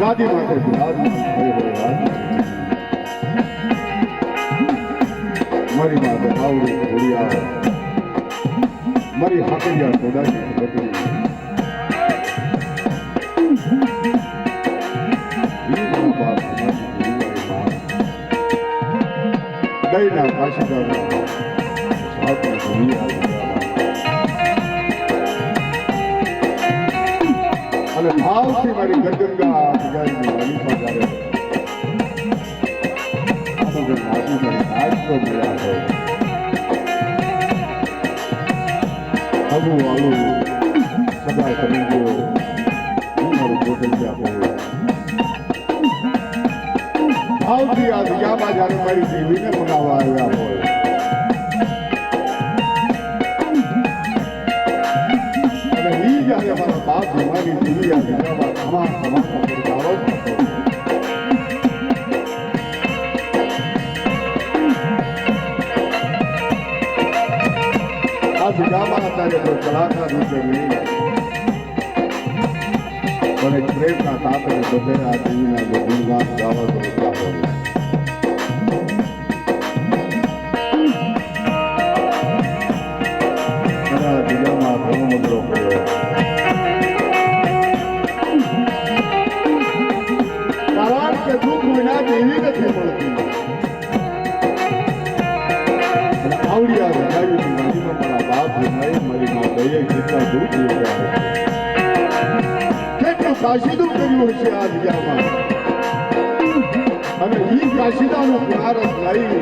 માટે ગાદી માટે. મારી માતે આવડી ઘોડિયા. મારી હાકડિયા કોડાની બકરી. ઈ મારો બાપ, અને ભાવથી મારી ગરગંગા આવું. આવું સદા કરી હું મારું ગોઠવ્યા હોય ભાવથી આ દિયામાં જ્યારે મારી જીવીને મનાવવા આવ્યા હોય. અને દેવી આ જિલ્લામાં અત્યારે તો કલાકાર રૂપે પ્રેમના તાતરે બધે ઘણો મગરો પડ્યો કાશીદું કર્યું હશે આ જગ્યામાં અને ઈ કાશીદાનો પ્યારસ લઈ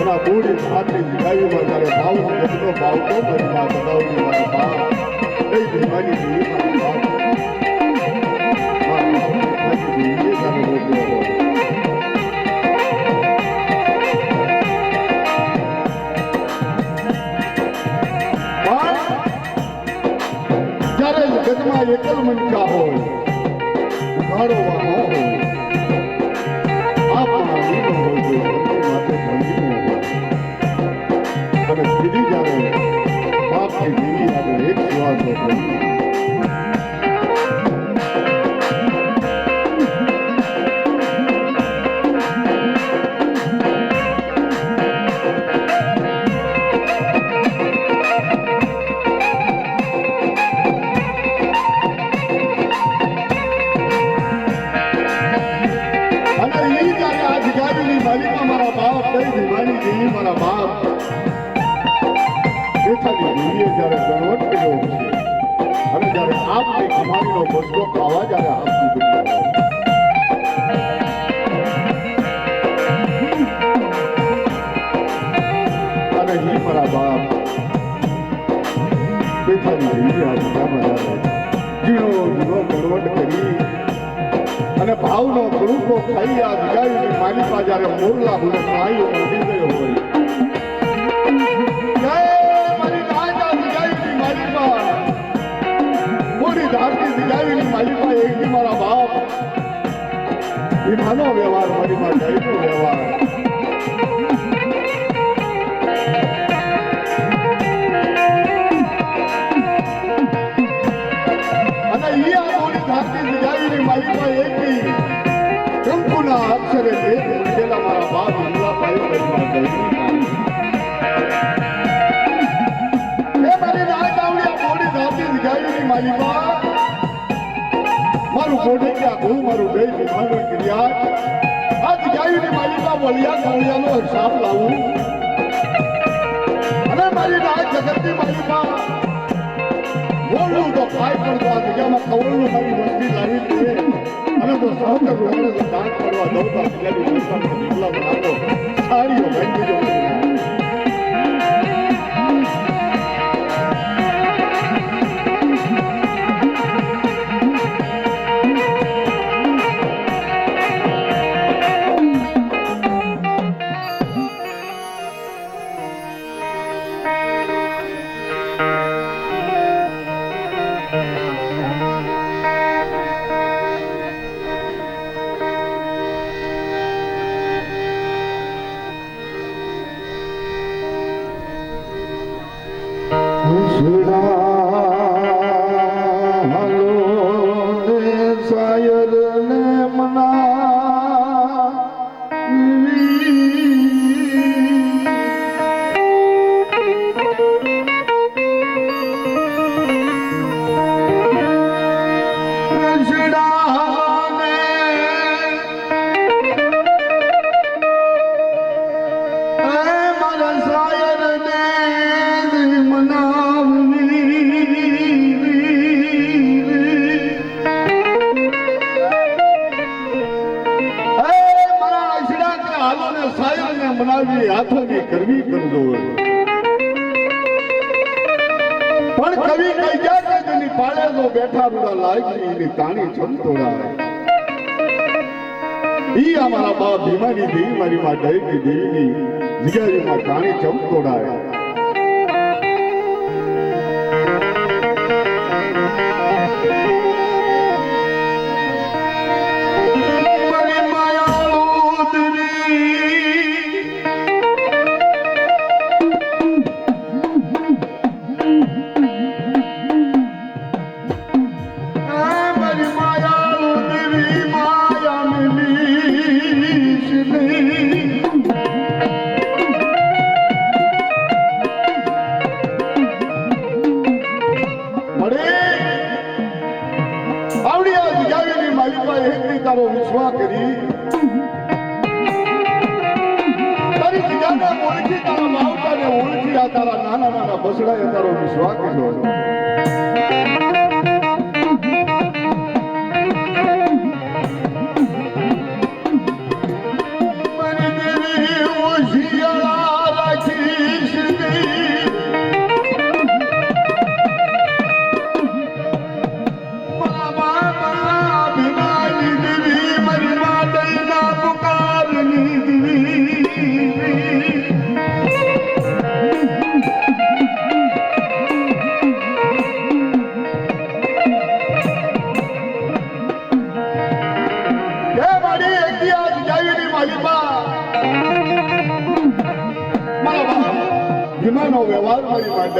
અને બોડી ભાતની દિગાવીમાં જ્યારે ભાવ એટલો ભાવ તો માં બધાવની મારો ભાવ એ ભીમાની હોય. જગતમાં એકલ મનકા હોય ઉઘાડો વાહો હોય આ અને ભાવનો ગ્રુપો ખાઈ આ દિગાવીની માલિકા જ્યારે મોરલા ભૂલે ખાઈ મળી ગયો હોય. માલિકા માલિકા એકથી મારા બાપ વિમાનો વ્યવહાર મારી માં વ્યવહાર દિગાવીની માલિકા એકથી અક્ષરે મારા ગોઢે ક્યાં મારું દહીં વિભાગન ક્રિયા આ ગાયની માલિકા વલિયા કાળિયાનો હિસાબ લાવું અને મારી રાત જગતની માલિકા બોલવું તો ખાય પણ તો આ જગ્યામાં કવળનું મારી વસ્તી લાવી છે અને તો સહકર રોગને દાન કરવા દઉં તો બીજાની વસ્તુમાં નીકળા બનાવો સાડીઓ ભાંગી મનાવી કરવી કરજો પણ કવિ કઈ ગયા કે જેની પાળે નો બેઠા રૂડા લાગી એની તાણી ચમતોડા ઈ અમારા બા ભીમાની દેવી મારી માં દહીની દેવીની જગ્યાએ તાણી ચમતોડાય તારા નાના નાના બસડાએ તારો વિશ્વાસ કર્યો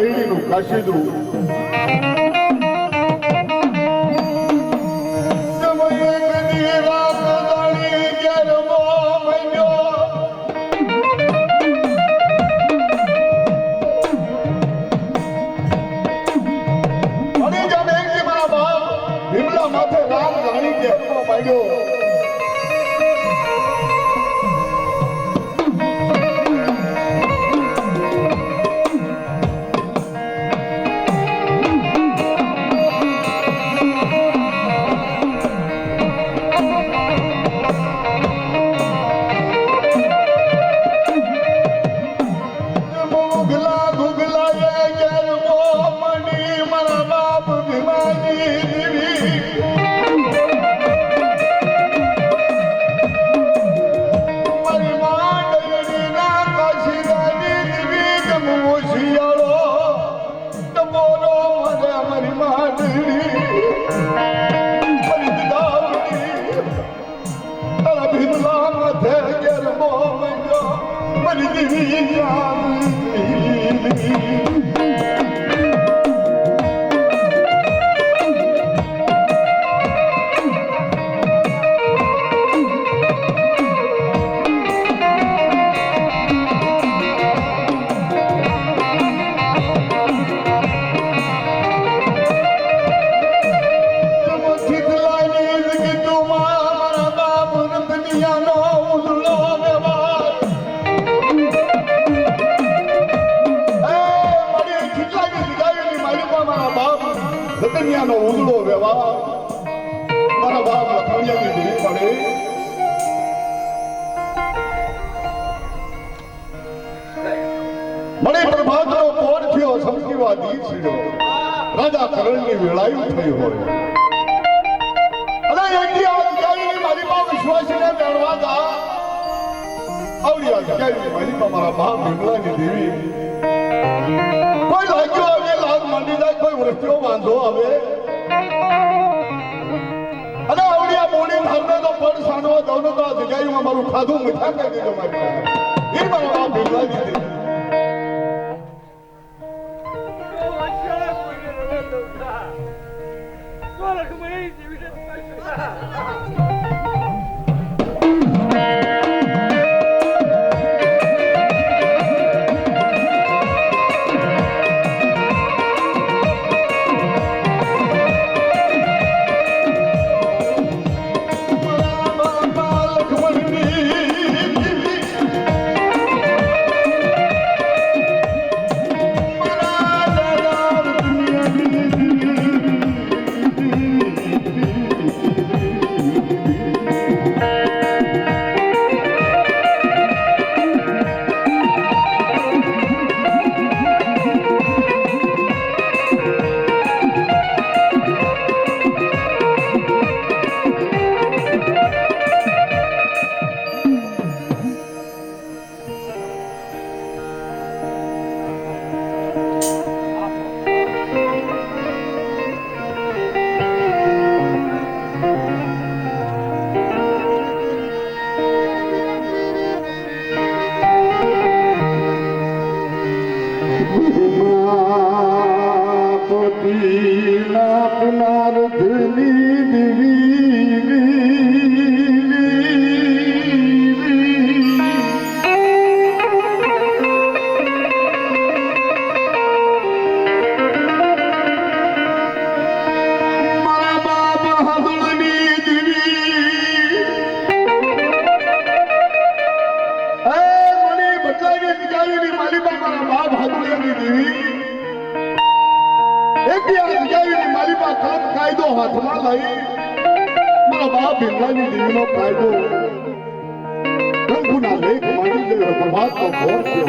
દહીડીનું કાશીદું માથે રામ રાણી કે હકમો ઉજળો વ્યવહાર મારા બાપ લખણિયાની ધૂળી પડે. મને પ્રભાતનો પોર થયો દી રાજા કરણની વેળાયું થઈ હોય. અને એકથી આ અધિકારીની મારી માં વિશ્વાસીને જાણવા અધિકારીની મારી બાપ ભીમલાની દેવી. માંડી જાય કોઈ વૃત્તિઓ વાંધો આવે? અને આવડિયા મોડી ધર્મે તો પડ સાનો તો જગ્યાએ મારું ખાધું મીઠા કરી એ મારી વાત ભેગવા કેટલાની જીવનો કાયદો. પ્રભુના લેખ માંડી ગયો પ્રભાત નો ઘોર થયો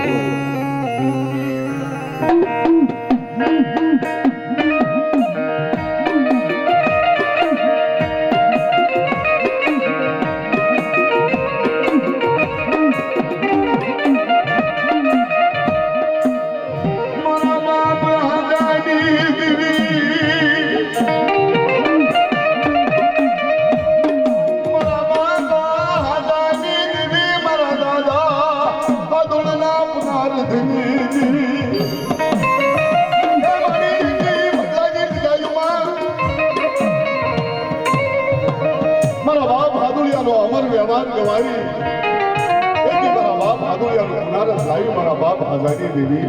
ગવાવી તેથી મારા બાપ હાદુરિયા લખનારા સાહેબ મારા બાપ આઝાદી દેવી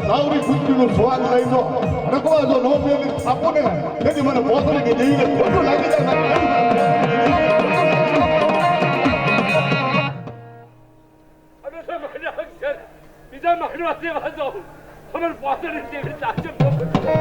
સાવરી ખુશીનો સ્વાદ લઈ લો રખવા જો નો પેલી આપો ને એની મને પોતને કે જેવી ખોટું લાગી જાય બાપ ભીમલાની દેવી કરવા દેવા દો. તમારે પાછળ જેવી તાજબ ન કરતા.